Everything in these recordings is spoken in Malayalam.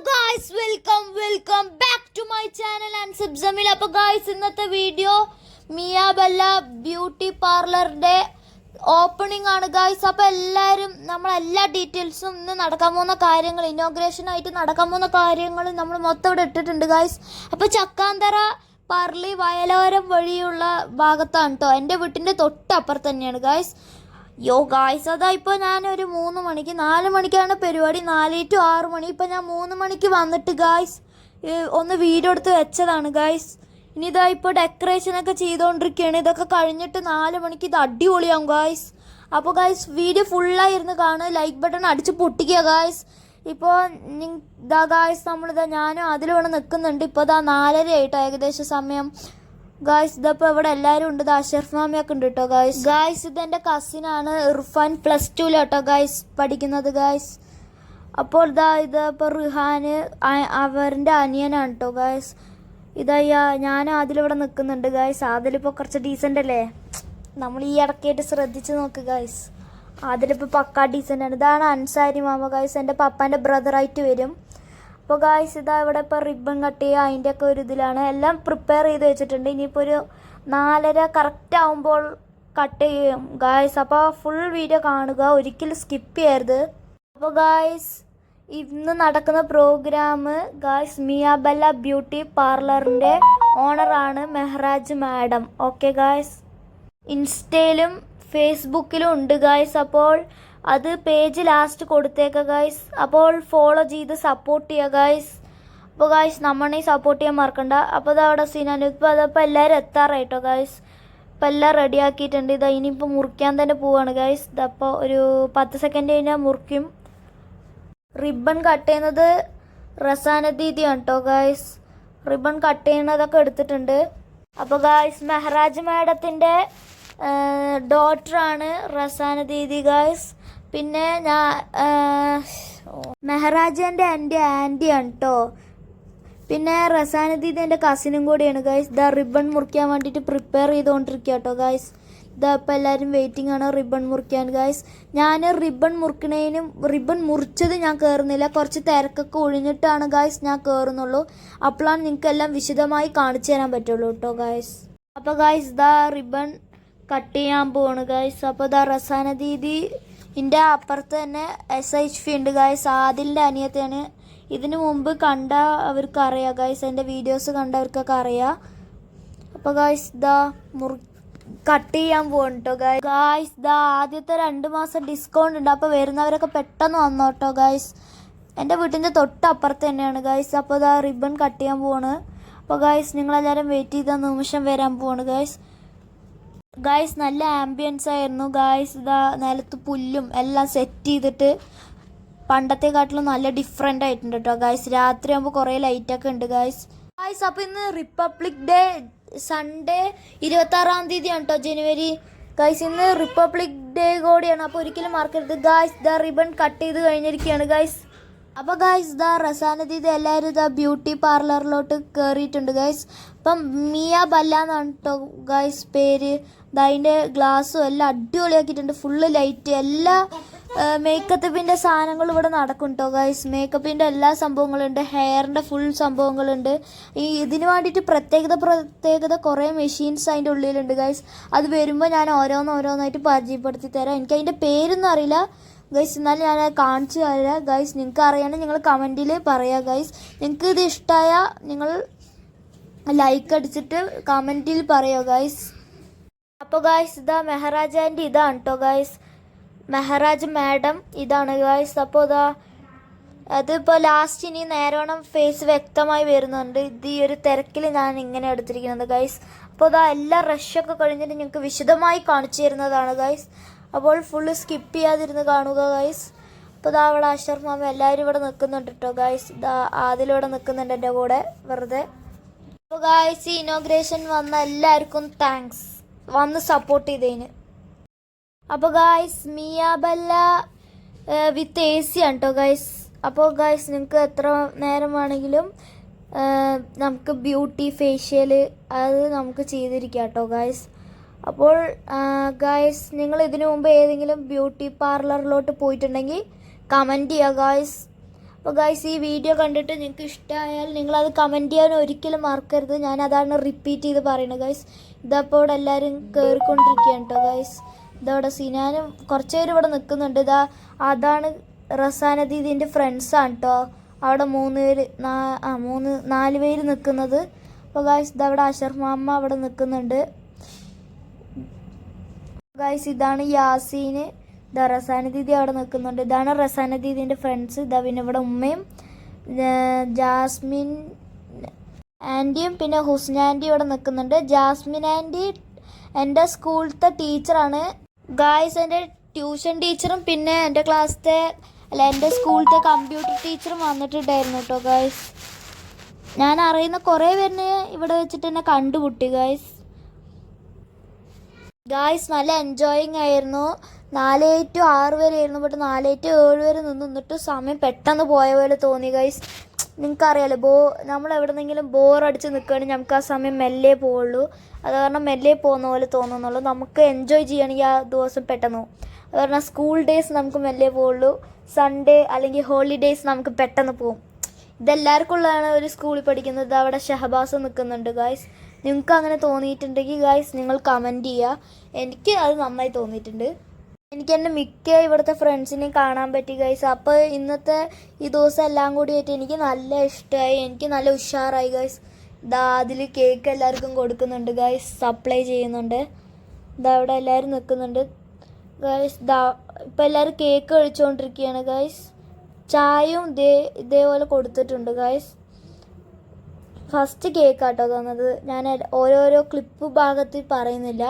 Guys welcome welcome back to my channel and സിബ്സമിൽ അപ്പോൾ ഗായ്സ് ഇന്നത്തെ വീഡിയോ മിയാബല്ല ബ്യൂട്ടി പാർലറിന്റെ ഓപ്പണിംഗ് ആണ് ഗായ്സ് അപ്പോൾ എല്ലാവരും നമ്മളെല്ലാ ഡീറ്റെയിൽസും ഇന്ന് നടക്കാൻ പോകുന്ന കാര്യങ്ങൾ ഇനോഗ്രേഷൻ ആയിട്ട് നടക്കാൻ പോകുന്ന കാര്യങ്ങൾ നമ്മൾ മൊത്തം ഇവിടെ ഇട്ടിട്ടുണ്ട് ഗായ്സ് അപ്പോൾ ചക്കാന്തറ പറളി വയലോരം വഴിയുള്ള ഭാഗത്താണ് കേട്ടോ എന്റെ വീട്ടിന്റെ തൊട്ടപ്പുറത്ത് തന്നെയാണ് ഗായ്സ് യോ ഗായ്സ് അതാ ഇപ്പോൾ ഞാൻ ഒരു മൂന്ന് മണിക്ക് നാല് മണിക്കാണ് പരിപാടി. നാല് ടു ആറ് മണി. ഇപ്പം ഞാൻ മൂന്ന് മണിക്ക് വന്നിട്ട് ഗായ്സ് ഒന്ന് വീഡിയോ എടുത്ത് വെച്ചതാണ് ഗായ്സ് ഇനി ഇതാ ഇപ്പോൾ ഡെക്കറേഷനൊക്കെ ചെയ്തുകൊണ്ടിരിക്കുകയാണ് ഇതൊക്കെ കഴിഞ്ഞിട്ട് നാല് മണിക്ക് ഇത് അടിപൊളിയാവും ഗായ്സ് അപ്പോൾ ഗായ്സ് വീഡിയോ ഫുള്ളായിരുന്നു കാണുക. ലൈക്ക് ബട്ടൺ അടിച്ച് പൊട്ടിക്കുക ഗായ്സ് ഇപ്പോൾ ഇതാ ഗായ്സ് നമ്മളിതാ ഞാനും അതിലിവിടെ നിൽക്കുന്നുണ്ട് ഇപ്പോൾ ഇതാ നാലര ആയിട്ടോ ഏകദേശം സമയം. ഗായ്സ് ഇതപ്പോ ഇവിടെ എല്ലാരും ഉണ്ട്. അഷർഫ് മാമിയൊക്കെ ഉണ്ട് കേട്ടോ ഗായ്സ് ഗായ്സ് ഇത് എന്റെ കസിനാണ് ഇർഫാൻ പ്ലസ് ടുവിലാട്ടോ ഗായ്സ് പഠിക്കുന്നത് ഗായ്സ് അപ്പോൾ ഇതാ ഇത് ഇപ്പോൾ റിഹാന് അവരുടെ അനിയനാണ് കേട്ടോ ഗായ്സ് ഇതയ്യാ ഞാൻ അതിലിവിടെ നിൽക്കുന്നുണ്ട് ഗായ്സ് അതിലിപ്പോൾ കുറച്ച് ഡീസന്റ് അല്ലേ? നമ്മൾ ഈ ഇടയ്ക്കായിട്ട് ശ്രദ്ധിച്ച് നോക്ക് ഗായ്സ് അതിലിപ്പോൾ പക്കാ ഡീസന്റ് ആണ്. ഇതാണ് അൻസാരി മാമ ഗായ്സ് എന്റെ പപ്പാന്റെ ബ്രദറായിട്ട് വരും. അപ്പോൾ ഗായ്സ് ഇതാ ഇവിടെ ഇപ്പോൾ റിബൺ കട്ട് ചെയ്യുക അതിന്റെ ഒക്കെ ഒരു ഇതിലാണ്. എല്ലാം പ്രിപ്പയർ ചെയ്ത് വെച്ചിട്ടുണ്ട്. ഇനിയിപ്പോൾ ഒരു നാലര കറക്റ്റ് ആകുമ്പോൾ കട്ട് ചെയ്യും. ഗായ്സ് അപ്പോൾ ഫുൾ വീഡിയോ കാണുക. ഒരിക്കലും സ്കിപ്പ് ചെയ്യരുത്. അപ്പോൾ ഗായ്സ് ഇന്ന് നടക്കുന്ന പ്രോഗ്രാം ഗായ്സ് മിയാബല്ല ബ്യൂട്ടി പാർലറിന്റെ ഓണറാണ് മെഹ്റാജ് മാഡം. ഓക്കെ ഗായ്സ് ഇൻസ്റ്റയിലും ഫേസ്ബുക്കിലും ഉണ്ട് ഗായ്സ് അപ്പോൾ അത് പേജ് ലാസ്റ്റ് കൊടുത്തേക്ക ഗായ്സ് അപ്പോൾ ഫോളോ ചെയ്ത് സപ്പോർട്ട് ചെയ്യുക ഗായ്സ് അപ്പോൾ ഗായ്സ് നമ്മളെ സപ്പോർട്ട് ചെയ്യാൻ മറക്കണ്ട. അപ്പോൾ അതവിടെ അവിടെ സീനാണ് ഇപ്പോൾ അതപ്പോൾ എല്ലാവരും എത്താറായിട്ടോ ഗായ്സ് ഇപ്പം എല്ലാം റെഡി ആക്കിയിട്ടുണ്ട്. ഇതാ ഇനിയിപ്പോൾ മുറിക്കാൻ തന്നെ പോവാണ് ഗായ്സ് ഇതപ്പോൾ ഒരു പത്ത് സെക്കൻഡ് കഴിഞ്ഞാൽ മുറിക്കും. റിബൺ കട്ട് ചെയ്യുന്നത് റസാന ദീദിയാണ് കേട്ടോ ഗായ്സ് റിബൺ കട്ട് ചെയ്യുന്നതൊക്കെ എടുത്തിട്ടുണ്ട്. അപ്പോൾ ഗായ്സ് മെഹ്റാജ് മാഡത്തിന്റെ ഡോട്ടറാണ് റസാന ദീദി ഗായ്സ് പിന്നെ ഞാൻ മെഹറാജന്റെ എന്റെ ആന്റിയാണ് കേട്ടോ പിന്നെ റസാനദീദ് എന്റെ കസിനും കൂടിയാണ്. ഗായ്സ് ദ റിബൺ മുറിക്കാൻ വേണ്ടിയിട്ട് പ്രിപ്പയർ ചെയ്തുകൊണ്ടിരിക്കുക കേട്ടോ ഗായ്സ് ഇതാ ഇപ്പോൾ എല്ലാവരും വെയിറ്റിംഗ് ആണ് റിബൺ മുറിക്കാൻ ഗായ്സ് ഞാൻ റിബൺ മുറിക്കണേനും റിബൺ മുറിച്ചത് ഞാൻ കയറുന്നില്ല കുറച്ച് തിരക്കൊക്കെ ഒഴിഞ്ഞിട്ടാണ് ഗായ്സ് ഞാൻ കയറുന്നുള്ളൂ അപ്പോഴാണ് നിങ്ങൾക്കെല്ലാം വിശദമായി കാണിച്ചു തരാൻ പറ്റുള്ളൂ കേട്ടോ ഗായ്സ് അപ്പോൾ ഗായ്സ് ഇതാ റിബൺ കട്ട് ചെയ്യാൻ പോവാണ് ഗായ്സ് അപ്പോൾ ഇതാ റസാന ദീദി എന്റെ അപ്പുറത്ത് തന്നെ എസ് എച്ച് പി ഉണ്ട് ഗായ്സ് ആദിലിന്റെ അനിയത്തെയാണ്. ഇതിനു മുമ്പ് കണ്ട അവർക്ക് അറിയാം ഗായ്സ് എന്റെ വീഡിയോസ് കണ്ടവർക്കൊക്കെ അറിയാം. അപ്പോൾ ഗായ്സ് ഇതാ മുറി കട്ട് ചെയ്യാൻ പോകണം കേട്ടോ ഗായ്സ് ഗായ്സ് ആദ്യത്തെ രണ്ട് മാസം ഡിസ്കൗണ്ട് ഉണ്ട്. അപ്പോൾ വരുന്നവരൊക്കെ പെട്ടെന്ന് വന്നോ കേട്ടോ ഗായ്സ് എന്റെ വീട്ടിന്റെ തൊട്ടപ്പുറത്ത് തന്നെയാണ് ഗായ്സ് അപ്പോൾ ഇതാ റിബൺ കട്ട് ചെയ്യാൻ പോവാണ്. അപ്പോൾ ഗായ്സ് നിങ്ങളെല്ലാവരും വെയിറ്റ് ചെയ്ത നിമിഷം വരാൻ പോവാണ് ഗായ്സ് ഗായ്സ് നല്ല ആംബിയൻസ് ആയിരുന്നു. ഗായ്സ് ഇതാ നിലത്ത് പുല്ലും എല്ലാം സെറ്റ് ചെയ്തിട്ട് പണ്ടത്തെക്കാട്ടിലും നല്ല ഡിഫറെന്റ് ആയിട്ടുണ്ട് കേട്ടോ ഗായ്സ് രാത്രി ആകുമ്പോൾ കുറേ ലൈറ്റൊക്കെ ഉണ്ട് ഗായ്സ് ഗായ്സ് അപ്പോൾ ഇന്ന് റിപ്പബ്ലിക് ഡേ സൺഡേ ഇരുപത്താറാം തീയതിയാണ് കേട്ടോ ജനുവരി. ഗായ്സ് ഇന്ന് റിപ്പബ്ലിക് ഡേ കൂടിയാണ്. അപ്പോൾ ഒരിക്കലും മറക്കരുത്. ഗായ്സ് ദ റിബൺ കട്ട് ചെയ്ത് കഴിഞ്ഞിരിക്കുകയാണ് ഗായ്സ് അപ്പോൾ ഗായ്സ് ദാ റസാന ഇത് എല്ലാവരും ഇതാ ബ്യൂട്ടി പാർലറിലോട്ട് കയറിയിട്ടുണ്ട് ഗായ്സ് അപ്പം മിയ ബല്ല എന്നാണ് കേട്ടോ ഗായ്സ് പേര് അതിന്റെ ഗ്ലാസ്സും എല്ലാം അടിപൊളിയാക്കിയിട്ടുണ്ട്. ഫുള്ള് ലൈറ്റ് എല്ലാ മേക്കപ്പിന്റെ സാധനങ്ങൾ ഇവിടെ നടക്കും കേട്ടോ ഗായ്സ് മേക്കപ്പിന്റെ എല്ലാ സംഭവങ്ങളുണ്ട്. ഹെയറിന്റെ ഫുൾ സംഭവങ്ങളുണ്ട്. ഈ ഇതിന് വേണ്ടിയിട്ട് പ്രത്യേകത പ്രത്യേകത കുറേ മെഷീൻസ് അതിന്റെ ഉള്ളിലുണ്ട് ഗായ്സ് അത് വരുമ്പോൾ ഞാൻ ഓരോന്നോരോന്നായിട്ട് പരിചയപ്പെടുത്തി തരാം എനിക്ക് അതിന്റെ പേരൊന്നും അറിയില്ല. ഗൈസ് എന്നാലും ഞാൻ കാണിച്ചു തരാം. ഗൈസ് നിങ്ങൾക്ക് അറിയണമെങ്കിൽ നിങ്ങൾ കമന്റിൽ പറയാം ഗൈസ് നിങ്ങൾക്ക് ഇത് ഇഷ്ടമായ നിങ്ങൾ ലൈക്ക് അടിച്ചിട്ട് കമന്റിൽ പറയുക ഗൈസ് അപ്പോൾ ഗൈസ് ഇതാ മെഹറാജാന്റെ ഇതാണ് കേട്ടോ ഗൈസ് മെഹറാജ് മാഡം ഇതാണ് ഗൈസ് അപ്പോൾ ഇതാ അതിപ്പോൾ ലാസ്റ്റ് ഇനി നേരോണം ഫേസ് വ്യക്തമായി വരുന്നുണ്ട്. ഇത് ഈ ഒരു തിരക്കിൽ ഞാൻ ഇങ്ങനെ എടുത്തിരിക്കുന്നത് ഗൈസ് അപ്പോൾ ഇതാ എല്ലാ റഷൊക്കെ കഴിഞ്ഞിട്ട് നിങ്ങൾക്ക് വിശദമായി കാണിച്ചു തരുന്നതാണ് ഗൈസ് അപ്പോൾ ഫുള്ള് സ്കിപ്പ് ചെയ്യാതിരുന്ന് കാണുക ഗൈസ് അപ്പോൾ ഇതാ അവിടെ അഷർഫ് മാമ എല്ലാവരും ഇവിടെ നിൽക്കുന്നുണ്ട് കേട്ടോ ഗൈസ് ഇതാ ആദിലിവിടെ നിൽക്കുന്നുണ്ട് എന്റെ കൂടെ വെറുതെ. അപ്പോൾ ഗൈസ് ഈ ഇനോഗ്രേഷൻ വന്ന എല്ലാവർക്കും താങ്ക്സ് വന്ന് സപ്പോർട്ട് ചെയ്തതിന്. അപ്പോൾ guys Miabella with A C ആണ് കേട്ടോ ഗൈസ് അപ്പോൾ ഗായ്സ് നിങ്ങൾക്ക് എത്ര നേരം വേണമെങ്കിലും നമുക്ക് ബ്യൂട്ടി ഫേഷ്യൽ അത് നമുക്ക് ചെയ്തിരിക്കാം കേട്ടോ ഗായ്സ് അപ്പോൾ ഗായ്സ് നിങ്ങൾ ഇതിനു മുമ്പ് ഏതെങ്കിലും ബ്യൂട്ടി പാർലറിലോട്ട് പോയിട്ടുണ്ടെങ്കിൽ കമന്റ് ചെയ്യുക ഗായ്സ് അപ്പോൾ ഗായ്സ് ഈ വീഡിയോ കണ്ടിട്ട് നിങ്ങൾക്ക് ഇഷ്ടമായാൽ നിങ്ങളത് കമന്റ് ചെയ്യാൻ ഒരിക്കലും മറക്കരുത്. ഞാൻ അതാണ് റിപ്പീറ്റ് ചെയ്ത് പറയുന്നത് ഗായ്സ് ഇതപ്പോൾ ഇവിടെ എല്ലാവരും കയറിക്കൊണ്ടിരിക്കുകയാണ് കേട്ടോ ഗായ്സ് ഇതവിടെ സിനാനും കുറച്ച് പേര് ഇവിടെ നിൽക്കുന്നുണ്ട്. ഇതാ അതാണ് റസാന ദീദിന്റെ ഫ്രണ്ട്സാണ് കേട്ടോ അവിടെ മൂന്ന് പേര് നാ- മൂന്ന് നാല് പേര് നിൽക്കുന്നത്. അപ്പോൾ ഗായ്സ് ഇതവിടെ അഷർ മാമ അവിടെ നിൽക്കുന്നുണ്ട്. ഗൈസ് ഇതാണ് യാസീന് ഇതാ റസാന ദീദി അവിടെ നിൽക്കുന്നുണ്ട്. ഇതാണ് റസാന ദീദിന്റെ ഫ്രണ്ട്സ് ഇതാ പിന്നെ ഇവിടെ ഉമ്മയും ജാസ്മിൻ ആന്റിയും പിന്നെ ഹുസ്ന ആന്റി ഇവിടെ നിൽക്കുന്നുണ്ട്. ജാസ്മിൻ ആന്റി എന്റെ സ്കൂളിലത്തെ ടീച്ചറാണ് ഗായ്സ് എന്റെ ട്യൂഷൻ ടീച്ചറും പിന്നെ എന്റെ ക്ലാസ്സിലെ അല്ല എന്റെ സ്കൂളിലത്തെ കമ്പ്യൂട്ടർ ടീച്ചറും വന്നിട്ടുണ്ടായിരുന്നു കേട്ടോ ഗായ്സ് ഞാൻ അറിയുന്ന കുറേ പേരിനെ ഇവിടെ വെച്ചിട്ട് എന്നെ കണ്ടുമുട്ടി ഗായ്സ് ഗായ്സ് നല്ല എൻജോയിങ് ആയിരുന്നു. നാല് ടു ആറ് വരെ ആയിരുന്നു. ബട്ട് നാല് ടു ഏഴ് വരെ നിന്ന് നിന്നിട്ട് സമയം പെട്ടെന്ന് പോയ പോലെ തോന്നി ഗൈസ് നിങ്ങൾക്കറിയാലോ ബോ നമ്മൾ എവിടെന്നെങ്കിലും ബോർ അടിച്ച് നിൽക്കുകയാണെങ്കിൽ നമുക്ക് ആ സമയം മെല്ലെ പോവുള്ളൂ. അത് കാരണം മെല്ലെ പോകുന്ന പോലെ തോന്നുന്നുള്ളൂ. നമുക്ക് എൻജോയ് ചെയ്യണമെങ്കിൽ ആ ദിവസം പെട്ടെന്ന് പോകും. അത് കാരണം സ്കൂൾ ഡേയ്സ് നമുക്ക് മെല്ലെ പോവുള്ളൂ. സൺഡേ അല്ലെങ്കിൽ ഹോളിഡേയ്സ് നമുക്ക് പെട്ടെന്ന് പോകും. ഇതെല്ലാവർക്കും ഉള്ളതാണ് ഒരു സ്കൂളിൽ പഠിക്കുന്നത്. അവിടെ ഷഹബാസ് നിൽക്കുന്നുണ്ട് ഗായ്സ് നിങ്ങൾക്ക് അങ്ങനെ തോന്നിയിട്ടുണ്ടെങ്കിൽ ഗായ്സ് നിങ്ങൾ കമന്റ് ചെയ്യുക എനിക്ക് അത് നന്നായി തോന്നിയിട്ടുണ്ട്. എനിക്ക് എന്റെ മിക്ക ഇവിടുത്തെ ഫ്രണ്ട്സിനെ കാണാൻ പറ്റി ഗൈസ് അപ്പോൾ ഇന്നത്തെ ഈ ദിവസം എല്ലാം കൂടി ആയിട്ട് എനിക്ക് നല്ല ഇഷ്ടമായി. എനിക്ക് നല്ല ഉഷാറായി ഗൈസ് ഇതാ അതിൽ കേക്ക് എല്ലാവർക്കും കൊടുക്കുന്നുണ്ട് ഗൈസ് സപ്ലൈ ചെയ്യുന്നുണ്ട്. ഇതാ അവിടെ എല്ലാവരും നിൽക്കുന്നുണ്ട്. ഗൈസ് ദാ ഇപ്പം എല്ലാവരും കേക്ക് കഴിച്ചുകൊണ്ടിരിക്കുകയാണ് ഗൈസ് ചായയും ഇതേ ഇതേപോലെ കൊടുത്തിട്ടുണ്ട് ഗൈസ് ഫസ്റ്റ് കേക്കാട്ടോ തന്നത് ഞാൻ ഓരോരോ ക്ലിപ്പ് ഭാഗത്ത് പറയുന്നില്ല.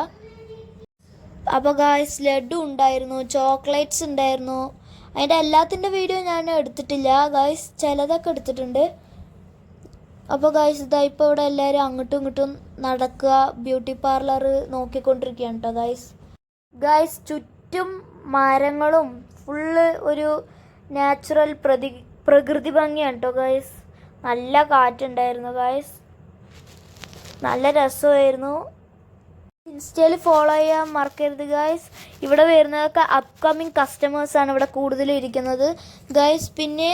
അപ്പോൾ ഗായ്സ് ലഡു ഉണ്ടായിരുന്നു ചോക്ലേറ്റ്സ് ഉണ്ടായിരുന്നു. അതിന്റെ എല്ലാത്തിന്റെ വീഡിയോ ഞാൻ എടുത്തിട്ടില്ല. ഗായ്സ് ചിലതൊക്കെ എടുത്തിട്ടുണ്ട്. അപ്പോൾ ഗായ്സ് ഇതാ ഇപ്പോൾ ഇവിടെ എല്ലാവരും അങ്ങോട്ടും ഇങ്ങോട്ടും നടക്കുക ബ്യൂട്ടി പാർലർ നോക്കിക്കൊണ്ടിരിക്കുകയാണ് കേട്ടോ ഗായ്സ് ഗായ്സ് ചുറ്റും മരങ്ങളും ഫുള്ള് ഒരു നാച്ചുറൽ പ്രതി പ്രകൃതി ഭംഗിയാണ് കേട്ടോ ഗായ്സ് നല്ല കാറ്റുണ്ടായിരുന്നു ഗായ്സ് നല്ല രസമായിരുന്നു. ഇൻസ്റ്റയിൽ ഫോളോ ചെയ്യാൻ മറക്കരുത് ഗായ്സ് ഇവിടെ വരുന്നതൊക്കെ അപ്കമിങ് കസ്റ്റമേഴ്സാണ് ഇവിടെ കൂടുതലും ഇരിക്കുന്നത്. ഗൈസ് പിന്നെ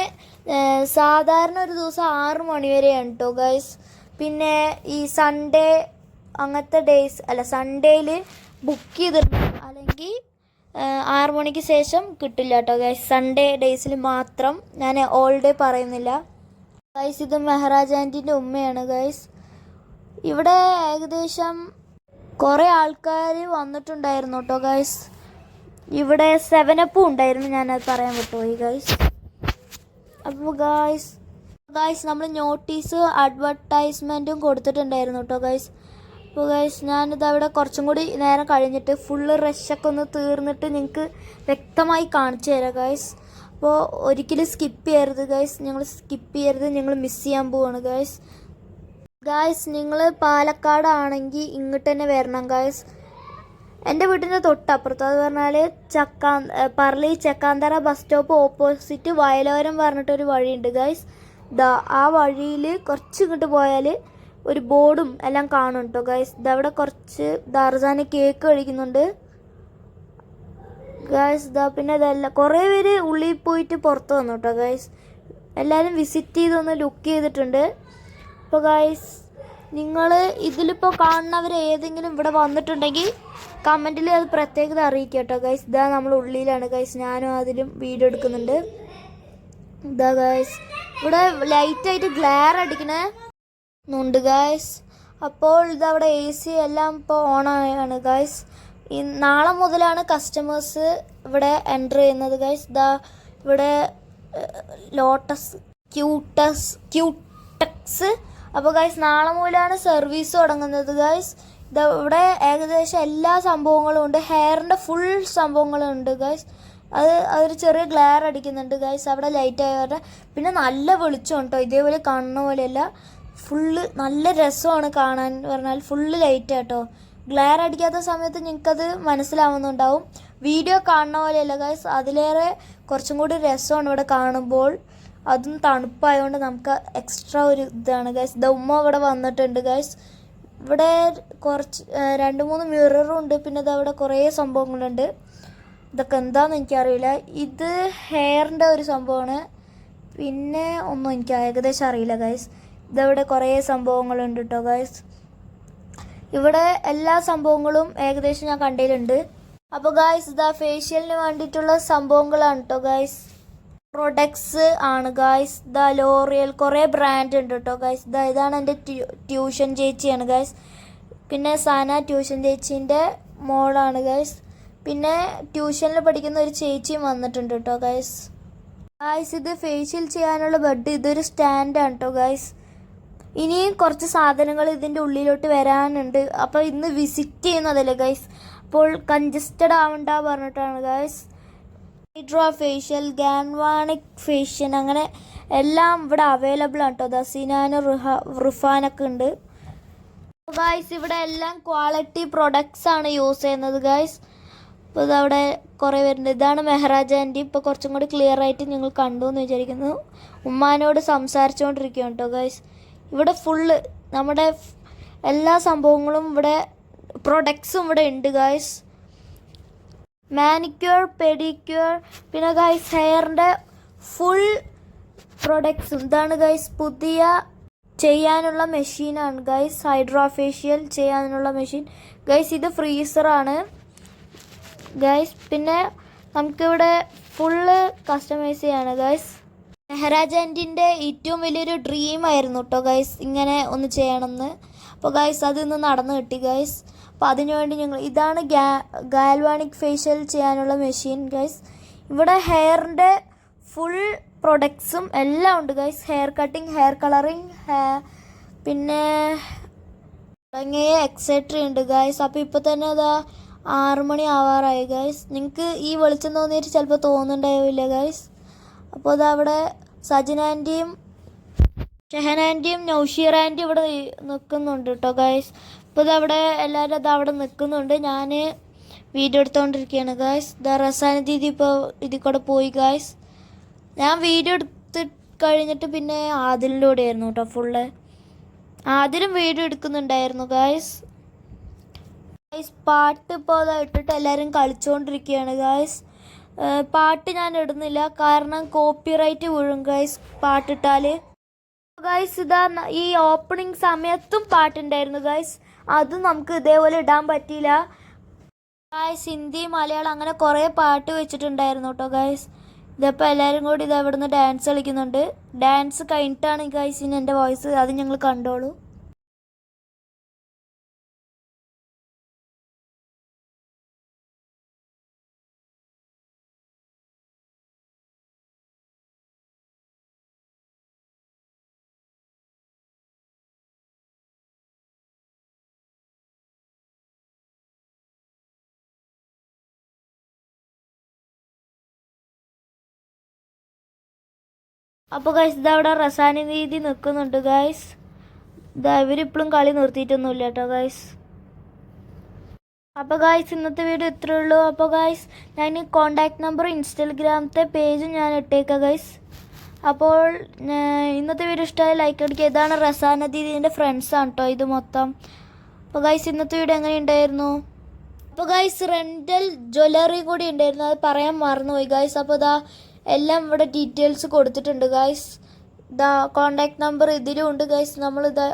സാധാരണ ഒരു ദിവസം ആറ് മണി വരെയാണ് കേട്ടോ ഗൈസ് പിന്നെ ഈ സൺഡേ അങ്ങനത്തെ ഡേയ്സ് അല്ല സൺഡേയിൽ ബുക്ക് ചെയ്തിട്ടുണ്ട് അല്ലെങ്കിൽ ആറ് മണിക്ക് ശേഷം കിട്ടില്ല കേട്ടോ ഗൈസ് സൺഡേ ഡേയ്സിൽ മാത്രം. ഞാൻ ഓൾ ഡേ പറയുന്നില്ല. ഗൈസ് ഇത് മെഹറാജ് ആന്റിന്റെ ഉമ്മയാണ് ഗൈസ് ഇവിടെ ഏകദേശം കുറേ ആൾക്കാർ വന്നിട്ടുണ്ടായിരുന്നു കേട്ടോ ഗൈസ് ഇവിടെ സെവനപ്പും ഉണ്ടായിരുന്നു ഞാനത് പറയാൻ വിട്ടുപോയി ഗൈസ് അപ്പോൾ ഗൈസ് ഗൈസ് നമ്മൾ നോട്ടീസ് അഡ്വർടൈസ്മെന്റും കൊടുത്തിട്ടുണ്ടായിരുന്നു കേട്ടോ ഗൈസ് അപ്പോൾ ഗൈസ് ഞാനിത് അവിടെ കുറച്ചും കൂടി നേരം കഴിഞ്ഞിട്ട് ഫുള്ള് റഷൊക്കെ ഒന്ന് തീർന്നിട്ട് നിങ്ങൾക്ക് വ്യക്തമായി കാണിച്ചു തരാം ഗൈസ് അപ്പോൾ ഒരിക്കലും സ്കിപ്പ് ചെയ്യരുത് ഗൈസ് ഞങ്ങൾ സ്കിപ്പ് ചെയ്യരുത്. ഞങ്ങൾ മിസ് ചെയ്യാൻ പോവാണ് ഗൈസ് ഗായ്സ് നിങ്ങൾ പാലക്കാടാണെങ്കിൽ ഇങ്ങോട്ട് തന്നെ വരണം ഗായ്സ് എന്റെ വീട്ടിന്റെ തൊട്ടപ്പുറത്ത് അത് പറഞ്ഞാൽ ചക്കാ Parali Chakkanthara bus stop opposite Vayaloram പറഞ്ഞിട്ടൊരു വഴിയുണ്ട് ഗായ്സ് ദാ ആ വഴിയിൽ കുറച്ച് ഇങ്ങോട്ട് പോയാൽ ഒരു ബോർഡും എല്ലാം കാണും കേട്ടോ ഗായ്സ് ഇതവിടെ കുറച്ച് ദാർസാന കേക്ക് കഴിക്കുന്നുണ്ട്. ഗായ്സ് ഇതാ പിന്നെ ഇതെല്ലാം. കുറേ പേര് ഉള്ളിൽ പോയിട്ട് പുറത്ത് വന്നു കേട്ടോ ഗായ്സ് എല്ലാവരും വിസിറ്റ് ചെയ്തൊന്ന് ലുക്ക് ചെയ്തിട്ടുണ്ട്. അപ്പോൾ ഗായ്സ് നിങ്ങൾ ഇതിലിപ്പോൾ കാണുന്നവർ ഏതെങ്കിലും ഇവിടെ വന്നിട്ടുണ്ടെങ്കിൽ കമന്റിൽ അത് പ്രത്യേകത അറിയിക്കുക കേട്ടോ ഗൈസ് ഇതാ നമ്മൾ ഉള്ളിലാണ് ഗൈസ് ഞാനും അതിലും വീഡിയോ എടുക്കുന്നുണ്ട്. ഇതാ ഗൈസ് ഇവിടെ ലൈറ്റായിട്ട് ഗ്ലെയർ അടിക്കണേ ഗൈസ് അപ്പോൾ ഇതവിടെ എ സി എല്ലാം ഇപ്പോൾ ഓണായാണ് ഗായ്സ് ഈ നാളെ മുതലാണ് കസ്റ്റമേഴ്സ് ഇവിടെ എന്റർ ചെയ്യുന്നത് ഗൈസ് ദാ ഇവിടെ ലോട്ടസ് ക്യൂട്ടസ് ക്യൂട്ടക്സ് അപ്പോൾ ഗൈസ് നാളെ മുതലാണ് സർവീസ് തുടങ്ങുന്നത് ഗൈസ് ഇത് ഇവിടെ ഏകദേശം എല്ലാ സംഭവങ്ങളും ഉണ്ട്. ഹെയറിന്റെ ഫുൾ സംഭവങ്ങളും ഉണ്ട് ഗൈസ് അത് അതൊരു ചെറിയ ഗ്ലെയർ അടിക്കുന്നുണ്ട് ഗൈസ് അവിടെ ലൈറ്റ് ആയവരുടെ പിന്നെ നല്ല വെളിച്ചം കേട്ടോ ഇതേപോലെ കാണുന്ന പോലെയല്ല ഫുള്ള് നല്ല രസമാണ് കാണാൻ പറഞ്ഞാൽ ഫുള്ള് ലൈറ്റ് കേട്ടോ ഗ്ലെയർ അടിക്കാത്ത സമയത്ത് നിങ്ങൾക്കത് മനസ്സിലാവുന്നുണ്ടാവും. വീഡിയോ കാണുന്ന പോലെയല്ല ഗൈസ് അതിലേറെ കുറച്ചും കൂടി രസമാണ് ഇവിടെ കാണുമ്പോൾ. അതും തണുപ്പായതുകൊണ്ട് നമുക്ക് എക്സ്ട്രാ ഒരു ഇതാണ് ഗൈസ് ദ ഉമ്മ ഇവിടെ വന്നിട്ടുണ്ട് ഗൈസ് ഇവിടെ കുറച്ച് രണ്ട് മൂന്ന് മിററും ഉണ്ട്. പിന്നെ ഇത് അവിടെ കുറേ സംഭവങ്ങളുണ്ട്. ഇതൊക്കെ എന്താണെന്ന് എനിക്കറിയില്ല. ഇത് ഹെയറിന്റെ ഒരു സംഭവമാണ്. പിന്നെ ഒന്നും എനിക്ക് ഏകദേശം അറിയില്ല ഗൈസ് ഇതവിടെ കുറേ സംഭവങ്ങളുണ്ട് കേട്ടോ ഗൈസ് ഇവിടെ എല്ലാ സംഭവങ്ങളും ഏകദേശം ഞാൻ കണ്ടതിലുണ്ട് അപ്പോൾ ഗായ്സ് ഇതാ ഫേഷ്യലിന് വേണ്ടിയിട്ടുള്ള സംഭവങ്ങളാണ് കേട്ടോ ഗായ്സ് പ്രൊഡക്ട്സ് ആണ് ഗായ്സ് ദ ലോറിയൽ കുറേ ബ്രാൻഡ് ഉണ്ട് കേട്ടോ ഗായ്സ് ദ ഇതാണ് എന്റെ ട്യൂഷൻ ചേച്ചിയാണ് ഗായ്സ് പിന്നെ സാന ട്യൂഷൻ ചേച്ചീന്റെ മോളാണ് ഗായ്സ് പിന്നെ ട്യൂഷനിൽ പഠിക്കുന്ന ഒരു ചേച്ചിയും വന്നിട്ടുണ്ട് കേട്ടോ ഗായ്സ് ഗായ്സ് ഇത് ഫേഷ്യൽ ചെയ്യാനുള്ള ബെഡ് ഇതൊരു സ്റ്റാൻഡാണ് കേട്ടോ ഗായ്സ് ഇനിയും കുറച്ച് സാധനങ്ങൾ ഇതിന്റെ ഉള്ളിലോട്ട് വരാനുണ്ട്. അപ്പോൾ ഇന്ന് വിസിറ്റ് ചെയ്യുന്നതല്ലേ ഗൈസ് അപ്പോൾ കൺജസ്റ്റഡ് ആവണ്ട പറഞ്ഞിട്ടാണ് guys hydro facial galvanic facial അങ്ങനെ എല്ലാം ഇവിടെ അവൈലബിൾ ആണ് കേട്ടോ ദസീനാനും റുഹ റുഫാനൊക്കെ ഉണ്ട്. ഗായ്സ് ഇവിടെ എല്ലാം ക്വാളിറ്റി പ്രൊഡക്ട്സ് ആണ് യൂസ് ചെയ്യുന്നത് ഗായ്സ് അപ്പോൾ ഇതവിടെ കുറേ വരുന്നുണ്ട്. ഇതാണ് മെഹറാജ് ആന്റി. ഇപ്പോൾ കുറച്ചും കൂടി ക്ലിയർ ആയിട്ട് നിങ്ങൾ കണ്ടു എന്ന് വിചാരിക്കുന്നു. ഉമ്മാനോട് സംസാരിച്ചുകൊണ്ടിരിക്കുകയാണ് കേട്ടോ ഗായ്സ് ഇവിടെ ഫുള്ള് നമ്മുടെ എല്ലാ സംഭവങ്ങളും ഇവിടെ പ്രൊഡക്ട്സും ഇവിടെ ഉണ്ട് ഗായ്സ് മാനിക്യൂർ പെഡിക്യൂർ പിന്നെ ഗായ്സ് ഹെയറിന്റെ ഫുൾ പ്രൊഡക്ട്സും ഇതാണ് ഗൈസ് പുതിയ ചെയ്യാനുള്ള മെഷീനാണ് ഗൈസ് ഹൈഡ്രോഫേഷ്യൽ ചെയ്യാനുള്ള മെഷീൻ ഗൈസ് ഇത് ഫ്രീസറാണ് ഗൈസ് പിന്നെ നമുക്കിവിടെ ഫുള്ള് കസ്റ്റമൈസ് ചെയ്യാണ് ഗൈസ് മെഹരാജ് ആന്റിന്റെ ഏറ്റവും വലിയൊരു ഡ്രീം ആയിരുന്നു കേട്ടോ ഗൈസ് ഇങ്ങനെ ഒന്ന് ചെയ്യണമെന്ന് അപ്പോൾ ഗൈസ് അതിന്ന് നടന്നു കിട്ടി ഗൈസ് അപ്പോൾ അതിനുവേണ്ടി ഞങ്ങൾ ഇതാണ് ഗാ ഗാൽവാണിക് ഫേഷ്യൽ ചെയ്യാനുള്ള മെഷീൻ ഗൈസ് ഇവിടെ ഹെയറിന്റെ ഫുൾ പ്രൊഡക്ട്സും എല്ലാം ഉണ്ട് guys hair cutting hair colouring പിന്നെ തുടങ്ങിയ എക്സെട്രി ഉണ്ട് ഗൈസ് അപ്പോൾ ഇപ്പോൾ തന്നെ അതാ ആറുമണി ആവാറായി ഗൈസ് നിങ്ങൾക്ക് ഈ വെളിച്ചം തോന്നിയിട്ട് ചിലപ്പോൾ തോന്നുന്നുണ്ടാവില്ല ഗൈസ് അപ്പോൾ അത് അവിടെ സജിൻ ആന്റിയും ഷെഹൻ ആന്റിയും നൗഷീർ ആന്റിയും ഇവിടെ നിൽക്കുന്നുണ്ട് കേട്ടോ ഗായ്സ് അപ്പോൾ അവിടെ എല്ലാവരും അത് അവിടെ നിൽക്കുന്നുണ്ട് ഞാൻ വീഡിയോ എടുത്തുകൊണ്ടിരിക്കുകയാണ് ഗായ്സ് ദ റസാന ദീദി ഇപ്പോൾ ഇതിൽ കൂടെ പോയി ഗായ്സ് ഞാൻ വീഡിയോ എടുത്ത് കഴിഞ്ഞിട്ട് പിന്നെ ആദിലിന്റെ ആയിരുന്നു കേട്ടോ ഫുള്ള് ആദിലും വീഡിയോ എടുക്കുന്നുണ്ടായിരുന്നു ഗായ്സ് ഗായ്സ് പാട്ട് ഇപ്പോൾ അതായിട്ടിട്ട് എല്ലാവരും കളിച്ചുകൊണ്ടിരിക്കുകയാണ് ഗായ്സ് പാട്ട് ഞാൻ ഇടുന്നില്ല. കാരണം കോപ്പിറൈറ്റ് വീഴും ഗൈസ് പാട്ടിട്ടാൽ ഗൈസ് ഇതാ ഈ ഓപ്പണിംഗ് സമയത്തും പാട്ടുണ്ടായിരുന്നു ഗൈസ് അതും നമുക്ക് ഇതേപോലെ ഇടാൻ പറ്റിയില്ല. ഗായ്സ് ഹിന്ദി മലയാളം അങ്ങനെ കുറേ പാട്ട് വെച്ചിട്ടുണ്ടായിരുന്നു കേട്ടോ ഗൈസ് ഇതിപ്പോൾ എല്ലാവരും കൂടി ഇത് അവിടുന്ന് ഡാൻസ് കളിക്കുന്നുണ്ട്. ഡാൻസ് കഴിഞ്ഞിട്ടാണ് ഗൈസിന് എന്റെ വോയിസ് അത് ഞങ്ങൾ കണ്ടോളൂ. അപ്പോൾ ഗൈസ് ഇതവിടെ റസാനി നീതി നിൽക്കുന്നുണ്ട് ഗൈസ് ഇതാ ഇവരിപ്പോഴും കളി നിർത്തിയിട്ടൊന്നുമില്ല കേട്ടോ ഗൈസ് അപ്പോൾ ഗായ്സ് ഇന്നത്തെ വീഡിയോ ഇത്രയേ ഉള്ളൂ. അപ്പോൾ ഗായ്സ് ഞാൻ ഈ കോണ്ടാക്ട് നമ്പർ ഇൻസ്റ്റഗ്രാമത്തെ പേജും ഞാൻ ഇട്ടേക്കാം ഗൈസ് അപ്പോൾ ഇന്നത്തെ വീഡിയോ ഇഷ്ടമായ ലൈക്ക് അടിക്കുക. ഇതാണ് റസാന ദീദിന്റെ ഫ്രണ്ട്സാണ് കേട്ടോ ഇത് മൊത്തം. അപ്പോൾ ഗായ്സ് ഇന്നത്തെ വീഡിയോ എങ്ങനെ ഉണ്ടായിരുന്നു അപ്പോൾ ഗായ്സ് റെന്റൽ ജ്വല്ലറി കൂടി ഉണ്ടായിരുന്നു. അത് പറയാൻ മറന്നുപോയി ഗായ്സ് അപ്പോൾ ഇതാ എല്ലാം ഇവിടെ ഡീറ്റെയിൽസ് കൊടുത്തിട്ടുണ്ട് ഗായ്സ് ഇതാ കോണ്ടാക്ട് നമ്പർ ഇതിലും ഉണ്ട് ഗായ്സ് നമ്മളിത്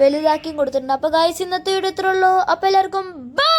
വലുതാക്കിയും കൊടുത്തിട്ടുണ്ട്. അപ്പോൾ ഗായ്സ് ഇന്നത്തെ വീഡിയോ ഇത്രയുള്ളൂ അപ്പോൾ എല്ലാവർക്കും ബൈ